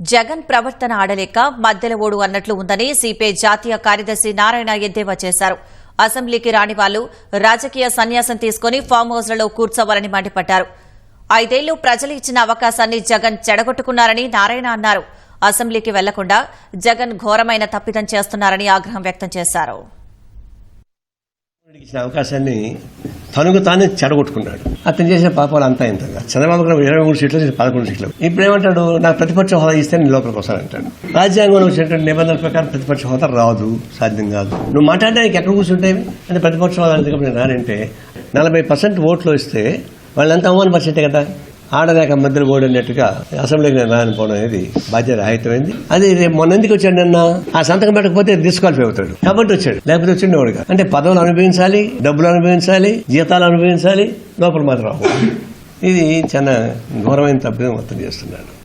జగన్ ప్రవర్తన ఆడలేక మధ్యలో ఓడు అన్నట్లు ఉందని సిపిఐ జాతీయ కార్యదర్శి నారాయణ ఎద్దేవా చేశారు. అసెంబ్లీకి రాని వాళ్ళు రాజకీయ సన్యాసం తీసుకుని ఫామ్ హౌస్లలో కూర్చోవాలని మండిపడ్డారు. ఐదేళ్ళు ప్రజలు ఇచ్చిన అవకాశాన్ని జగన్ చెడగొట్టుకున్నారని నారాయణ అన్నారు. అసెంబ్లీకి వెళ్ళకుండా జగన్ ఘోరమైన తప్పిదం చేస్తున్నారని ఆగ్రహం వ్యక్తం చేశారు. అవకాశాన్ని తనకు తానే చెడగొట్టుకున్నాడు. అతను చేసిన పాపాలు అంతా ఇంతగా. చంద్రబాబు గారు ఇరవై మూడు సీట్లు పదకొండు సీట్లు ఇప్పుడు ఏమంటాడు నాకు ప్రతిపక్ష హోదా ఇస్తే నేను లోపలికి వస్తానంటాడు రాజ్యాంగంలో వచ్చినటువంటి నిబంధనల ప్రకారం ప్రతిపక్ష హోదా రాదు సాధ్యం కాదు. నువ్వు మాట్లాడడానికి ఎక్కడ కూర్చుంటేవి అంటే ప్రతిపక్ష హోదా నేను రానంటే నలభై పర్సెంట్ ఓట్లు వస్తే వాళ్ళంతా అవమానపరిచేటే కదా. ఆడలేక మధ్యలో ఓడినట్టుగా అసెంబ్లీకి నేను రానిపోవడం అనేది బాధ్యత రాహితమైంది అది రేపు మొన్న ఎందుకు వచ్చాడు అన్న ఆ సంతకం పెట్టకపోతే డిస్క్వాలిఫై అవుతాడు. కాబట్టి వచ్చాడు. లేకపోతే వచ్చిండే వాడుగా అంటే పదవులు అనుభవించాలి డబ్బులు అనుభవించాలి జీతాలు అనుభవించాలి లోపల మాత్రం ఇది చాలా ఘోరమైన తప్పుగా మొత్తం చేస్తున్నాడు.